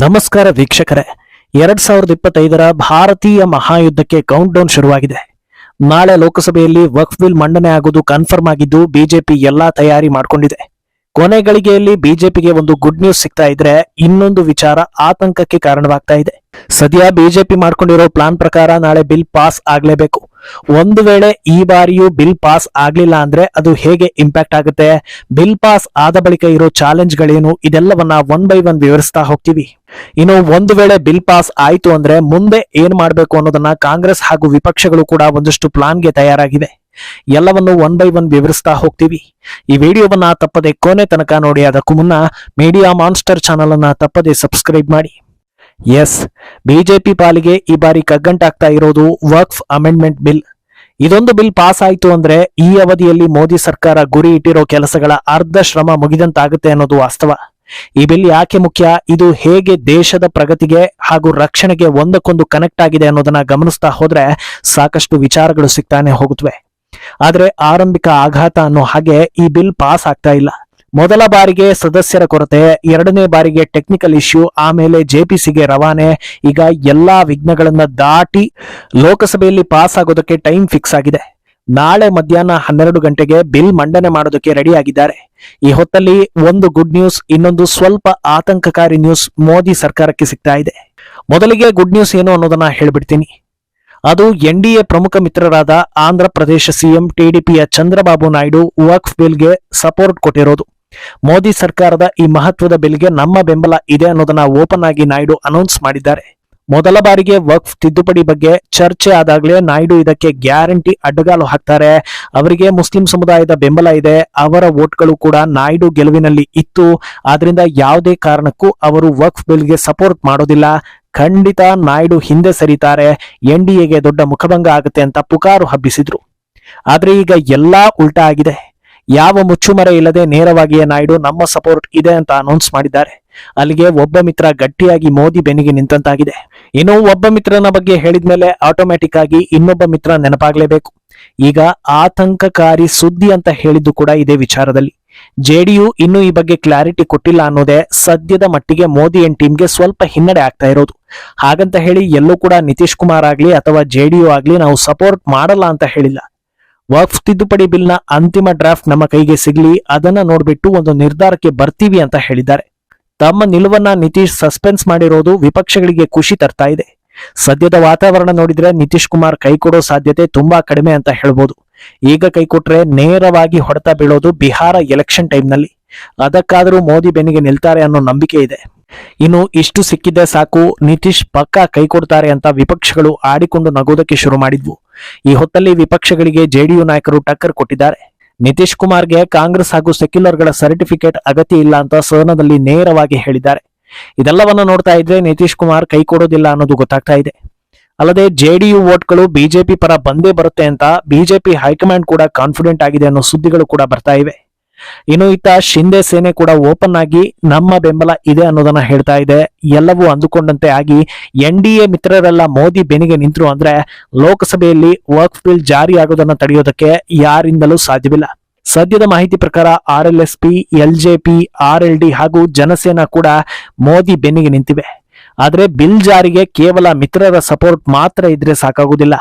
ನಮಸ್ಕಾರ ವೀಕ್ಷಕರೇ. ಎರಡ್ ಸಾವಿರದ ಇಪ್ಪತ್ತೈದರ ಭಾರತೀಯ ಮಹಾಯುದ್ಧಕ್ಕೆ ಕೌಂಟ್ ಡೌನ್ ಶುರುವಾಗಿದೆ. ನಾಳೆ ಲೋಕಸಭೆಯಲ್ಲಿ ವಕ್ಫ್ ಬಿಲ್ ಮಂಡನೆ ಆಗುವುದು ಕನ್ಫರ್ಮ್ ಆಗಿದ್ದು ಬಿಜೆಪಿ ಎಲ್ಲಾ ತಯಾರಿ ಮಾಡಿಕೊಂಡಿದೆ. ಕೊನೆ ಗಳಿಗೆಯಲ್ಲಿ ಬಿಜೆಪಿಗೆ ಒಂದು ಗುಡ್ ನ್ಯೂಸ್ ಸಿಗ್ತಾ ಇದ್ರೆ ಇನ್ನೊಂದು ವಿಚಾರ ಆತಂಕಕ್ಕೆ ಕಾರಣವಾಗ್ತಾ ಇದೆ. ಸದ್ಯ ಬಿಜೆಪಿ ಮಾಡ್ಕೊಂಡಿರೋ ಪ್ಲಾನ್ ಪ್ರಕಾರ ನಾಳೆ ಬಿಲ್ ಪಾಸ್ ಆಗ್ಲೇಬೇಕು. ಒಂದು ವೇಳೆ ಈ ಬಾರಿಯೂ ಬಿಲ್ ಪಾಸ್ ಆಗ್ಲಿಲ್ಲ ಅಂದ್ರೆ ಅದು ಹೇಗೆ ಇಂಪ್ಯಾಕ್ಟ್ ಆಗುತ್ತೆ? ಬಿಲ್ ಪಾಸ್ ಆದ ಬಳಿಕ ಇರೋ ಚಾಲೆಂಜ್ಗಳೇನು ಇದೆಲ್ಲವನ್ನ ಒನ್ ಬೈ ಒನ್ ವಿವರಿಸ್ತಾ ಹೋಗ್ತೀವಿ. ಇನ್ನು ಒಂದು ವೇಳೆ ಬಿಲ್ ಪಾಸ್ ಆಯ್ತು ಅಂದ್ರೆ ಮುಂದೆ ಏನ್ ಮಾಡಬೇಕು ಅನ್ನೋದನ್ನ ಕಾಂಗ್ರೆಸ್ ಹಾಗೂ ವಿಪಕ್ಷಗಳು ಕೂಡ ಒಂದಷ್ಟು ಪ್ಲಾನ್ಗೆ ತಯಾರಾಗಿದೆ ಎಲ್ಲವನ್ನು ಒನ್ ಬೈ ಒನ್ ವಿವರಿಸ್ತಾ ಹೋಗ್ತೀವಿ. ಈ ವಿಡಿಯೋವನ್ನ ತಪ್ಪದೆ ಕೊನೆ ತನಕ ನೋಡಿ, ಅದಕ್ಕೂ ಮುನ್ನ ಮೀಡಿಯಾ ಮಾನ್ಸ್ಟರ್ ಚಾನಲ್ ಅನ್ನ ತಪ್ಪದೆ ಸಬ್ಸ್ಕ್ರೈಬ್ ಮಾಡಿ. ಎಸ್. ಬಿಜೆಪಿ ಪಾಲಿಗೆ ಈ ಬಾರಿ ಕಗ್ಗಂಟಾಗ್ತಾ ಇರೋದು ವರ್ಕ್ಸ್ ಅಮೆಂಡ್ಮೆಂಟ್ ಬಿಲ್. ಇದೊಂದು ಬಿಲ್ ಪಾಸ್ ಆಯಿತು ಅಂದ್ರೆ ಈ ಅವಧಿಯಲ್ಲಿ ಮೋದಿ ಸರ್ಕಾರ ಗುರಿ ಇಟ್ಟಿರೋ ಕೆಲಸಗಳ ಅರ್ಧ ಶ್ರಮ ಮುಗಿದಂತಾಗುತ್ತೆ ಅನ್ನೋದು ವಾಸ್ತವ. ಈ ಬಿಲ್ ಯಾಕೆ ಮುಖ್ಯ? ಇದು ಹೇಗೆ ದೇಶದ ಪ್ರಗತಿಗೆ ಹಾಗೂ ರಕ್ಷಣೆಗೆ ಒಂದಕ್ಕೊಂದು ಕನೆಕ್ಟ್ ಆಗಿದೆ ಅನ್ನೋದನ್ನ ಗಮನಿಸ್ತಾ ಹೋದ್ರೆ ಸಾಕಷ್ಟು ವಿಚಾರಗಳು ಸಿಗ್ತಾನೆ ಹೋಗುತ್ತವೆ. ಆದ್ರೆ ಆರಂಭಿಕ ಆಘಾತ ಅನ್ನೋ ಹಾಗೆ ಈ ಬಿಲ್ ಪಾಸ್ ಆಗ್ತಾ ಇಲ್ಲ. ಮೊದಲ ಬಾರಿಗೆ ಸದಸ್ಯರ ಕೊರತೆ, ಎರಡನೇ ಬಾರಿಗೆ ಟೆಕ್ನಿಕಲ್ ಇಶ್ಯೂ ಆಮೇಲೆ ಜೆಪಿಸಿಗೆ ರವಾನೆ. ಈಗ ಎಲ್ಲಾ ವಿಘ್ನಗಳನ್ನ ದಾಟಿ ಲೋಕಸಭೆಯಲ್ಲಿ ಪಾಸ್ ಆಗೋದಕ್ಕೆ ಟೈಮ್ ಫಿಕ್ಸ್ ಆಗಿದೆ. ನಾಳೆ ಮಧ್ಯಾಹ್ನ ಹನ್ನೆರಡು ಗಂಟೆಗೆ ಬಿಲ್ ಮಂಡನೆ ಮಾಡೋದಕ್ಕೆ ರೆಡಿ ಆಗಿದ್ದಾರೆ. ಈ ಹೊತ್ತಲ್ಲಿ ಒಂದು ಗುಡ್ ನ್ಯೂಸ್ ಇನ್ನೊಂದು ಸ್ವಲ್ಪ ಆತಂಕಕಾರಿ ನ್ಯೂಸ್ ಮೋದಿ ಸರ್ಕಾರಕ್ಕೆ ಸಿಗ್ತಾ ಇದೆ. ಮೊದಲಿಗೆ ಗುಡ್ ನ್ಯೂಸ್ ಏನು ಅನ್ನೋದನ್ನ ಹೇಳ್ಬಿಡ್ತೀನಿ. ಅದು ಎನ್ ಡಿ ಎ ಪ್ರಮುಖ ಮಿತ್ರರಾದ ಆಂಧ್ರ ಪ್ರದೇಶ ಸಿಎಂ ಟಿಡಿಪಿಯ ಚಂದ್ರಬಾಬು ನಾಯ್ಡು ವಕ್ಫ್ ಬಿಲ್ಗೆ ಸಪೋರ್ಟ್ ಕೊಟ್ಟಿರೋದು. ಮೋದಿ ಸರ್ಕಾರದ ಈ ಮಹತ್ವದ ಬಿಲ್ಗೆ ನಮ್ಮ ಬೆಂಬಲ ಇದೆ ಅನ್ನೋದನ್ನ ಓಪನ್ ಆಗಿ ನಾಯ್ಡು ಅನೌನ್ಸ್ ಮಾಡಿದ್ದಾರೆ. ಮೊದಲ ಬಾರಿಗೆ ವಕ್ಫ್ ತಿದ್ದುಪಡಿ ಬಗ್ಗೆ ಚರ್ಚೆ ಆದಾಗಲೇ ನಾಯ್ಡು ಇದಕ್ಕೆ ಗ್ಯಾರಂಟಿ ಅಡ್ಡಗಾಲು ಹಾಕ್ತಾರೆ. ಅವರಿಗೆ ಮುಸ್ಲಿಂ ಸಮುದಾಯದ ಬೆಂಬಲ ಇದೆ. ಅವರ ವೋಟ್ಗಳು ಕೂಡ ನಾಯ್ಡು ಗೆಲುವಿನಲ್ಲಿ ಇತ್ತು. ಆದ್ರಿಂದ ಯಾವುದೇ ಕಾರಣಕ್ಕೂ ಅವರು ವಕ್ಫ್ ಬಿಲ್ಗೆ ಸಪೋರ್ಟ್ ಮಾಡೋದಿಲ್ಲ. ಖಂಡಿತ ನಾಯ್ಡು ಹಿಂದೆ ಸರಿತಾರೆ. ಎನ್ ಡಿ ದೊಡ್ಡ ಮುಖಭಂಗ ಆಗುತ್ತೆ ಅಂತ ಪುಕಾರು ಹಬ್ಬಿಸಿದ್ರು. ಆದ್ರೆ ಈಗ ಎಲ್ಲಾ ಉಲ್ಟಾ ಆಗಿದೆ. ಯಾವ ಮುಚ್ಚುಮರೆ ಇಲ್ಲದೆ ನೇರವಾಗಿಯೇ ನಾಯ್ಡು ನಮ್ಮ ಸಪೋರ್ಟ್ ಇದೆ ಅಂತ ಅನೌನ್ಸ್ ಮಾಡಿದ್ದಾರೆ. ಅಲ್ಲಿಗೆ ಒಬ್ಬ ಮಿತ್ರ ಗಟ್ಟಿಯಾಗಿ ಮೋದಿ ಬೆನ್ನಿಗೆ ನಿಂತಂತಾಗಿದೆ. ಇನ್ನು ಒಬ್ಬ ಮಿತ್ರನ ಬಗ್ಗೆ ಹೇಳಿದ್ಮೇಲೆ ಆಟೋಮ್ಯಾಟಿಕ್ ಆಗಿ ಇನ್ನೊಬ್ಬ ಮಿತ್ರ ನೆನಪಾಗಲೇಬೇಕು. ಈಗ ಆತಂಕಕಾರಿ ಸುದ್ದಿ ಅಂತ ಹೇಳಿದ್ದು ಕೂಡ ಇದೇ ವಿಚಾರದಲ್ಲಿ. ಜೆಡಿಯು ಇನ್ನೂ ಈ ಬಗ್ಗೆ ಕ್ಲಾರಿಟಿ ಕೊಟ್ಟಿಲ್ಲ ಅನ್ನೋದೇ ಸದ್ಯದ ಮಟ್ಟಿಗೆ ಮೋದಿ ಅಂಡ್ ಟೀಮ್ಗೆ ಸ್ವಲ್ಪ ಹಿನ್ನಡೆ ಆಗ್ತಾ ಇರೋದು. ಹಾಗಂತ ಹೇಳಿ ಎಲ್ಲೂ ಕೂಡ ನಿತೀಶ್ ಕುಮಾರ್ ಆಗ್ಲಿ ಅಥವಾ ಜೆಡಿಯು ಆಗ್ಲಿ ನಾವು ಸಪೋರ್ಟ್ ಮಾಡಲ್ಲ ಅಂತ ಹೇಳಿಲ್ಲ. ವಕ್ಫ್ ತಿದ್ದುಪಡಿ ಬಿಲ್ನ ಅಂತಿಮ ಡ್ರಾಫ್ಟ್ ನಮ್ಮ ಕೈಗೆ ಸಿಗ್ಲಿ, ಅದನ್ನ ನೋಡ್ಬಿಟ್ಟು ಒಂದು ನಿರ್ಧಾರಕ್ಕೆ ಬರ್ತೀವಿ ಅಂತ ಹೇಳಿದ್ದಾರೆ. ತಮ್ಮ ನಿಲುವನ್ನ ನಿತೀಶ್ ಸಸ್ಪೆನ್ಸ್ ಮಾಡಿರೋದು ವಿಪಕ್ಷಗಳಿಗೆ ಖುಷಿ ತರ್ತಾ ಇದೆ. ಸದ್ಯದ ವಾತಾವರಣ ನೋಡಿದ್ರೆ ನಿತೀಶ್ ಕುಮಾರ್ ಕೈ ಕೊಡೋ ಸಾಧ್ಯತೆ ತುಂಬಾ ಕಡಿಮೆ ಅಂತ ಹೇಳ್ಬೋದು. ಈಗ ಕೈ ಕೊಟ್ರೆ ನೇರವಾಗಿ ಹೊಡೆತ ಬೀಳೋದು ಬಿಹಾರ ಎಲೆಕ್ಷನ್ ಟೈಮ್ನಲ್ಲಿ ಅದಕ್ಕಾದರೂ ಮೋದಿ ಬೆನ್ನಿಗೆ ನಿಲ್ತಾರೆ ಅನ್ನೋ ನಂಬಿಕೆ ಇದೆ. ಇನ್ನು ಇಷ್ಟು ಸಿಕ್ಕಿದ್ದೆ ಸಾಕು, ನಿತೀಶ್ ಪಕ್ಕಾ ಕೈ ಕೊಡ್ತಾರೆ ಅಂತ ವಿಪಕ್ಷಗಳು ಆಡಿಕೊಂಡು ನಗೋದಕ್ಕೆ ಶುರು ಮಾಡಿದ್ವು. ಈ ಹೊತ್ತಲ್ಲಿ ವಿಪಕ್ಷಗಳಿಗೆ ಜೆಡಿಯು ನಾಯಕರು ಟಕ್ಕರ್ ಕೊಟ್ಟಿದ್ದಾರೆ. ನಿತೀಶ್ ಕುಮಾರ್ಗೆ ಕಾಂಗ್ರೆಸ್ ಹಾಗೂ ಸೆಕ್ಯುಲರ್ಗಳ ಸರ್ಟಿಫಿಕೇಟ್ ಅಗತ್ಯ ಇಲ್ಲ ಅಂತ ಸದನದಲ್ಲಿ ನೇರವಾಗಿ ಹೇಳಿದ್ದಾರೆ. ಇದೆಲ್ಲವನ್ನ ನೋಡ್ತಾ ಇದ್ರೆ ನಿತೀಶ್ ಕುಮಾರ್ ಕೈ ಕೊಡೋದಿಲ್ಲ ಅನ್ನೋದು ಗೊತ್ತಾಗ್ತಾ ಇದೆ. ಅಲ್ಲದೆ ಜೆಡಿಯು ವೋಟ್ಗಳು ಬಿಜೆಪಿ ಪರ ಬಂದೇ ಬರುತ್ತೆ ಅಂತ ಬಿಜೆಪಿ ಹೈಕಮಾಂಡ್ ಕೂಡ ಕಾನ್ಫಿಡೆಂಟ್ ಆಗಿದೆ ಅನ್ನೋ ಸುದ್ದಿಗಳು ಕೂಡ ಬರ್ತಾ ಇವೆ. ಇನ್ನು ಇತ್ತ ಶಿಂದೆ ಸೇನೆ ಕೂಡ ಓಪನ್ ಆಗಿ ನಮ್ಮ ಬೆಂಬಲ ಇದೆ ಅನ್ನೋದನ್ನ ಹೇಳ್ತಾ ಇದೆ. ಎಲ್ಲವೂ ಅಂದುಕೊಂಡಂತೆ ಆಗಿ ಎನ್ ಡಿ ಎ ಮಿತ್ರರೆಲ್ಲ ಮೋದಿ ಬೆನಿಗೆ ನಿಂತರು ಅಂದ್ರೆ ಲೋಕಸಭೆಯಲ್ಲಿ ವರ್ಕ್ ಬಿಲ್ ಜಾರಿ ಆಗೋದನ್ನ ತಡೆಯೋದಕ್ಕೆ ಯಾರಿಂದಲೂ ಸಾಧ್ಯವಿಲ್ಲ. ಸದ್ಯದ ಮಾಹಿತಿ ಪ್ರಕಾರ R L S P, L J P, R L D ಹಾಗೂ ಜನಸೇನಾ ಕೂಡ ಮೋದಿ ಬೆನ್ನಿಗೆ ನಿಂತಿವೆ. ಆದರೆ ಬಿಲ್ ಜಾರಿಗೆ ಕೇವಲ ಮಿತ್ರರ ಸಪೋರ್ಟ್ ಮಾತ್ರ ಇದ್ರೆ ಸಾಕಾಗುವುದಿಲ್ಲ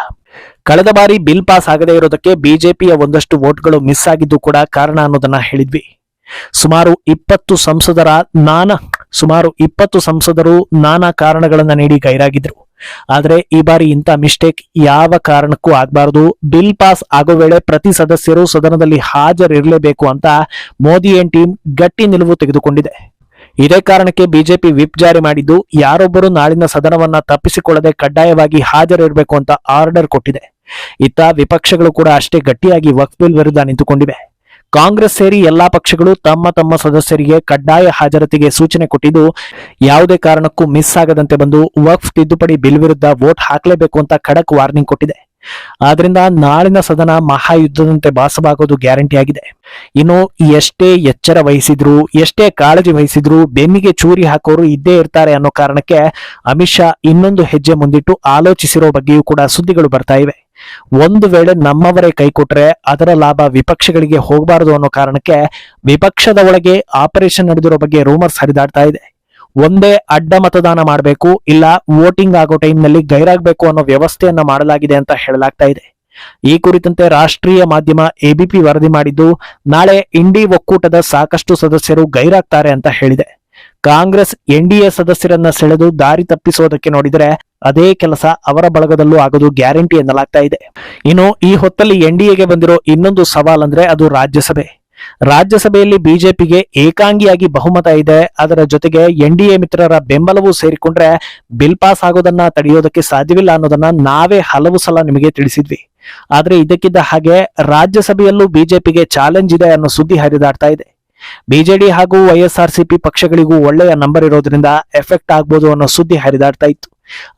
ಕಳೆದ ಬಾರಿ ಬಿಲ್ ಪಾಸ್ ಆಗದೇ ಇರೋದಕ್ಕೆ ಬಿಜೆಪಿಯ ಒಂದಷ್ಟು ವೋಟ್ಗಳು ಮಿಸ್ ಆಗಿದ್ದು ಕೂಡ ಕಾರಣ ಅನ್ನೋದನ್ನ ಹೇಳಿದ್ವಿ. ಸುಮಾರು ಇಪ್ಪತ್ತು ಸಂಸದರ ನಾನಾ, ಸುಮಾರು ಇಪ್ಪತ್ತು ಸಂಸದರು ನಾನಾ ಕಾರಣಗಳನ್ನ ನೀಡಿ ಗೈರಾಗಿದ್ರು. ಆದ್ರೆ ಈ ಬಾರಿ ಇಂಥ ಮಿಸ್ಟೇಕ್ ಯಾವ ಕಾರಣಕ್ಕೂ ಆಗಬಾರದು. ಬಿಲ್ ಪಾಸ್ ಆಗೋ ವೇಳೆ ಪ್ರತಿ ಸದಸ್ಯರು ಸದನದಲ್ಲಿ ಹಾಜರಿರಲೇಬೇಕು ಅಂತ ಮೋದಿ ಏನ್ ಟೀಮ್ ಗಟ್ಟಿ ನಿಲುವು ತೆಗೆದುಕೊಂಡಿದೆ. ಇದೇ ಕಾರಣಕ್ಕೆ ಬಿಜೆಪಿ ವಿಪ್ ಜಾರಿ ಮಾಡಿದ್ದು, ಯಾರೊಬ್ಬರು ನಾಳಿನ ಸದನವನ್ನ ತಪ್ಪಿಸಿಕೊಳ್ಳದೆ ಕಡ್ಡಾಯವಾಗಿ ಹಾಜರಿರಬೇಕು ಅಂತ ಆರ್ಡರ್ ಕೊಟ್ಟಿದೆ. ಇತ್ತ ವಿಪಕ್ಷಗಳು ಕೂಡ ಅಷ್ಟೇ ಗಟ್ಟಿಯಾಗಿ ವಕ್ಫ್ ವಿರುದ್ಧ ನಿಂತುಕೊಂಡಿವೆ. ಕಾಂಗ್ರೆಸ್ ಸೇರಿ ಎಲ್ಲಾ ಪಕ್ಷಗಳು ತಮ್ಮ ತಮ್ಮ ಸದಸ್ಯರಿಗೆ ಕಡ್ಡಾಯ ಹಾಜರತಿಗೆ ಸೂಚನೆ ಕೊಟ್ಟಿದ್ದು, ಯಾವುದೇ ಕಾರಣಕ್ಕೂ ಮಿಸ್ ಆಗದಂತೆ ಬಂದು ವಕ್ಫ್ ತಿದ್ದುಪಡಿ ಬಿಲ್ ವಿರುದ್ಧ ವೋಟ್ ಹಾಕಲೇಬೇಕು ಅಂತ ಖಡಕ್ ವಾರ್ನಿಂಗ್ ಕೊಟ್ಟಿದೆ. ಆದ್ರಿಂದ ನಾಳಿನ ಸದನ ಮಹಾಯುದ್ಧದಂತೆ ಭಾಸವಾಗೋದು ಗ್ಯಾರಂಟಿ ಆಗಿದೆ. ಇನ್ನು ಎಷ್ಟೇ ಎಚ್ಚರ ವಹಿಸಿದ್ರು, ಎಷ್ಟೇ ಕಾಳಜಿ ವಹಿಸಿದ್ರು, ಬೆನ್ನಿಗೆ ಚೂರಿ ಹಾಕೋರು ಇದ್ದೇ ಇರ್ತಾರೆ ಅನ್ನೋ ಕಾರಣಕ್ಕೆ ಅಮಿತ್ ಶಾ ಇನ್ನೊಂದು ಹೆಜ್ಜೆ ಮುಂದಿಟ್ಟು ಆಲೋಚಿಸಿರೋ ಬಗ್ಗೆಯೂ ಕೂಡ ಸುದ್ದಿಗಳು ಬರ್ತಾ ಇವೆ. ಒಂದು ವೇಳೆ ನಮ್ಮವರೇ ಕೈ ಕೊಟ್ರೆ ಅದರ ಲಾಭ ವಿಪಕ್ಷಗಳಿಗೆ ಹೋಗಬಾರದು ಅನ್ನೋ ಕಾರಣಕ್ಕೆ ವಿಪಕ್ಷದ ಒಳಗೆ ಆಪರೇಷನ್ ನಡೆದಿರೋ ಬಗ್ಗೆ ರೂಮರ್ಸ್ ಹರಿದಾಡ್ತಾ ಇದೆ. ಒಂದೇ ಅಡ್ಡ ಮತದಾನ ಮಾಡಬೇಕು, ಇಲ್ಲ ವೋಟಿಂಗ್ ಆಗೋ ಟೈಮ್ನಲ್ಲಿ ಗೈರಾಗಬೇಕು ಅನ್ನೋ ವ್ಯವಸ್ಥೆಯನ್ನ ಮಾಡಲಾಗಿದೆ ಅಂತ ಹೇಳಲಾಗ್ತಾ ಇದೆ. ಈ ಕುರಿತಂತೆ ರಾಷ್ಟ್ರೀಯ ಮಾಧ್ಯಮ ಎಬಿಪಿ ವರದಿ ಮಾಡಿದ್ದು, ನಾಳೆ ಇಂಡಿ ಒಕ್ಕೂಟದ ಸಾಕಷ್ಟು ಸದಸ್ಯರು ಗೈರಾಗ್ತಾರೆ ಅಂತ ಹೇಳಿದೆ. ಕಾಂಗ್ರೆಸ್ ಎನ್ಡಿಎ ಸದಸ್ಯರನ್ನ ಸೆಳೆದು ದಾರಿ ತಪ್ಪಿಸೋದಕ್ಕೆ ನೋಡಿದರೆ ಅದೇ ಕೆಲಸ ಅವರ ಬಳಗದಲ್ಲೂ ಆಗೋದು ಗ್ಯಾರಂಟಿ ಎನ್ನಲಾಗ್ತಾ ಇದೆ. ಇನ್ನು ಈ ಹೊತ್ತಲ್ಲಿ ಎನ್ಡಿಎಗೆ ಬಂದಿರೋ ಇನ್ನೊಂದು ಸವಾಲ್ ಅದು ರಾಜ್ಯಸಭೆ. ರಾಜ್ಯಸಭೆಯಲ್ಲಿ ಬಿಜೆಪಿಗೆ ಏಕಾಂಗಿಯಾಗಿ ಬಹುಮತ ಇದೆ. ಅದರ ಜೊತೆಗೆ ಎನ್ಡಿಎ ಮಿತ್ರರ ಬೆಂಬಲವೂ ಸೇರಿಕೊಂಡ್ರೆ ಬಿಲ್ ಪಾಸ್ ಆಗೋದನ್ನ ತಡೆಯೋದಕ್ಕೆ ಸಾಧ್ಯವಿಲ್ಲ ಅನ್ನೋದನ್ನ ನಾವೇ ಹಲವು ಸಲ ನಿಮಗೆ ತಿಳಿಸಿದ್ವಿ. ಆದ್ರೆ ಇದಕ್ಕಿದ್ದ ಹಾಗೆ ರಾಜ್ಯಸಭೆಯಲ್ಲೂ ಬಿಜೆಪಿಗೆ ಚಾಲೆಂಜ್ ಇದೆ ಅನ್ನೋ ಸುದ್ದಿ ಹರಿದಾಡ್ತಾ ಇದೆ. ಬಿಜೆಡಿ ಹಾಗೂ ವೈಎಸ್ಆರ್ಸಿಪಿ ಪಕ್ಷಗಳಿಗೂ ಒಳ್ಳೆಯ ನಂಬರ್ ಇರೋದ್ರಿಂದ ಎಫೆಕ್ಟ್ ಆಗ್ಬೋದು ಅನ್ನೋ ಸುದ್ದಿ ಹರಿದಾಡ್ತಾ ಇತ್ತು.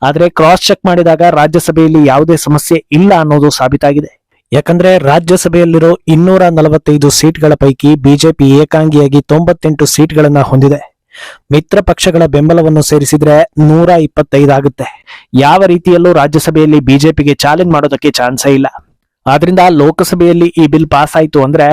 ಆದ್ರೆ ಕ್ರಾಸ್ ಚೆಕ್ ಮಾಡಿದಾಗ ರಾಜ್ಯಸಭೆಯಲ್ಲಿ ಯಾವುದೇ ಸಮಸ್ಯೆ ಇಲ್ಲ ಅನ್ನೋದು ಸಾಬೀತಾಗಿದೆ. ಯಾಕಂದ್ರೆ ರಾಜ್ಯಸಭೆಯಲ್ಲಿರೋ ಇನ್ನೂರ ನಲವತ್ತೈದು ಸೀಟ್ಗಳ ಪೈಕಿ ಬಿಜೆಪಿ ಏಕಾಂಗಿಯಾಗಿ ತೊಂಬತ್ತೆಂಟು ಸೀಟ್ಗಳನ್ನ ಹೊಂದಿದೆ. ಮಿತ್ರ ಪಕ್ಷಗಳ ಬೆಂಬಲವನ್ನು ಸೇರಿಸಿದ್ರೆ ನೂರ ಇಪ್ಪತ್ತೈದಾಗುತ್ತೆ ಯಾವ ರೀತಿಯಲ್ಲೂ ರಾಜ್ಯಸಭೆಯಲ್ಲಿ ಬಿಜೆಪಿಗೆ ಚಾಲೆಂಜ್ ಮಾಡೋದಕ್ಕೆ ಚಾನ್ಸೇ ಇಲ್ಲ. ಆದ್ರಿಂದ ಲೋಕಸಭೆಯಲ್ಲಿ ಈ ಬಿಲ್ ಪಾಸ್ ಆಯ್ತು ಅಂದ್ರೆ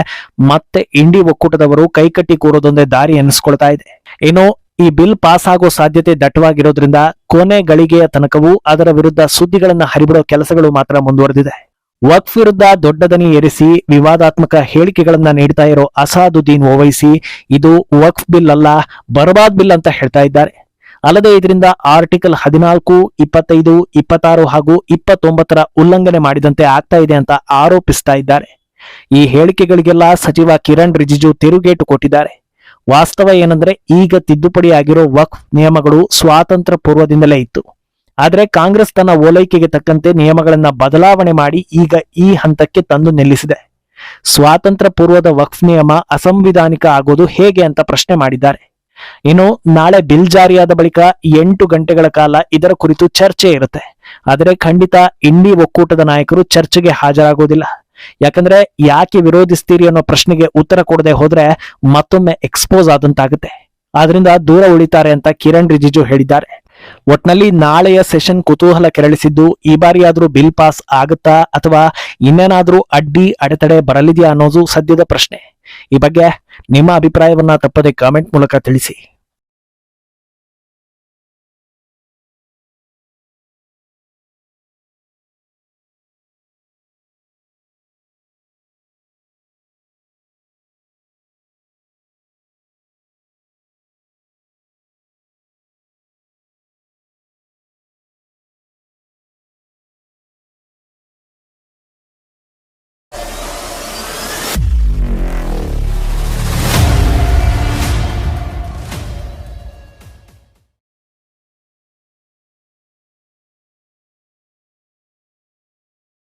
ಮತ್ತೆ ಇಂಡಿ ಒಕ್ಕೂಟದವರು ಕೈಕಟ್ಟಿ ಕೂರೋದೊಂದೇ ದಾರಿ ಎನಿಸ್ಕೊಳ್ತಾ ಇದೆ. ಇನ್ನು ಈ ಬಿಲ್ ಪಾಸ್ ಆಗೋ ಸಾಧ್ಯತೆ ದಟ್ಟವಾಗಿರೋದ್ರಿಂದ ಕೊನೆ ಗಳಿಗೆಯ ತನಕವೂ ಅದರ ವಿರುದ್ಧ ಸುದ್ದಿಗಳನ್ನ ಹರಿಬಿಡೋ ಕೆಲಸಗಳು ಮಾತ್ರ ಮುಂದುವರೆದಿದೆ. ವಕ್ಫ್ ವಿರುದ್ಧ ದೊಡ್ಡ ದನಿ ಏರಿಸಿ ವಿವಾದಾತ್ಮಕ ಹೇಳಿಕೆಗಳನ್ನ ನೀಡ್ತಾ ಇರೋ ಅಸಾದುದ್ದೀನ್ ಓವೈಸಿ ಇದು ವಕ್ಫ್ ಬಿಲ್ ಅಲ್ಲ, ಬರ್ಬಾದ್ ಬಿಲ್ ಅಂತ ಹೇಳ್ತಾ ಇದ್ದಾರೆ. ಅಲ್ಲದೆ ಇದರಿಂದ ಆರ್ಟಿಕಲ್ ಹದಿನಾಲ್ಕು, ಇಪ್ಪತ್ತೈದು, ಇಪ್ಪತ್ತಾರು ಹಾಗೂ ಇಪ್ಪತ್ತೊಂಬತ್ತರ ಉಲ್ಲಂಘನೆ ಮಾಡಿದಂತೆ ಆಗ್ತಾ ಇದೆ ಅಂತ ಆರೋಪಿಸ್ತಾ ಇದ್ದಾರೆ. ಈ ಹೇಳಿಕೆಗಳಿಗೆಲ್ಲ ಸಚಿವ ಕಿರಣ್ ರಿಜಿಜು ತಿರುಗೇಟು ಕೊಟ್ಟಿದ್ದಾರೆ. ವಾಸ್ತವ ಏನಂದ್ರೆ ಈಗ ತಿದ್ದುಪಡಿ ಆಗಿರೋ ವಕ್ಫ್ ನಿಯಮಗಳು ಸ್ವಾತಂತ್ರ್ಯ ಪೂರ್ವದಿಂದಲೇ ಇತ್ತು. ಆದ್ರೆ ಕಾಂಗ್ರೆಸ್ ತನ್ನ ಓಲೈಕೆಗೆ ತಕ್ಕಂತೆ ನಿಯಮಗಳನ್ನ ಬದಲಾವಣೆ ಮಾಡಿ ಈಗ ಈ ಹಂತಕ್ಕೆ ತಂದು ನಿಲ್ಲಿಸಿದೆ. ಸ್ವಾತಂತ್ರ್ಯ ಪೂರ್ವದ ವಕ್ಫ್ ನಿಯಮ ಅಸಂವಿಧಾನಿಕ ಆಗೋದು ಹೇಗೆ ಅಂತ ಪ್ರಶ್ನೆ ಮಾಡಿದ್ದಾರೆ. ಇನ್ನು ನಾಳೆ ಬಿಲ್ ಜಾರಿಯಾದ ಬಳಿಕ ಎಂಟು ಗಂಟೆಗಳ ಕಾಲ ಇದರ ಕುರಿತು ಚರ್ಚೆ ಇರುತ್ತೆ. ಆದರೆ ಖಂಡಿತ ಇಂಡಿ ಒಕ್ಕೂಟದ ನಾಯಕರು ಚರ್ಚೆಗೆ ಹಾಜರಾಗೋದಿಲ್ಲ. ಯಾಕಂದ್ರೆ ಯಾಕೆ ವಿರೋಧಿಸ್ತೀರಿ ಅನ್ನೋ ಪ್ರಶ್ನೆಗೆ ಉತ್ತರ ಕೊಡದೆ ಹೋದ್ರೆ ಮತ್ತೊಮ್ಮೆ ಎಕ್ಸ್ಪೋಸ್ ಆದಂತಾಗುತ್ತೆ. ಆದ್ರಿಂದ ದೂರ ಉಳಿತಾರೆ ಅಂತ ಕಿರಣ್ ರಿಜಿಜು ಹೇಳಿದ್ದಾರೆ. ಒಟ್ನಲ್ಲಿ ನಾಳೆಯ ಸೆಷನ್ ಕುತೂಹಲ ಕೆರಳಿಸಿದ್ದು, ಈ ಬಾರಿಯಾದರೂ ಬಿಲ್ ಪಾಸ್ ಆಗುತ್ತಾ ಅಥವಾ ಇನ್ನೇನಾದರೂ ಅಡ್ಡಿ ಅಡೆತಡೆ ಬರಲಿದೆಯಾ ಅನ್ನೋದು ಸದ್ಯದ ಪ್ರಶ್ನೆ. ಈ ಬಗ್ಗೆ ನಿಮ್ಮ ಅಭಿಪ್ರಾಯವನ್ನ ತಪ್ಪದೆ ಕಾಮೆಂಟ್ ಮೂಲಕ ತಿಳಿಸಿ.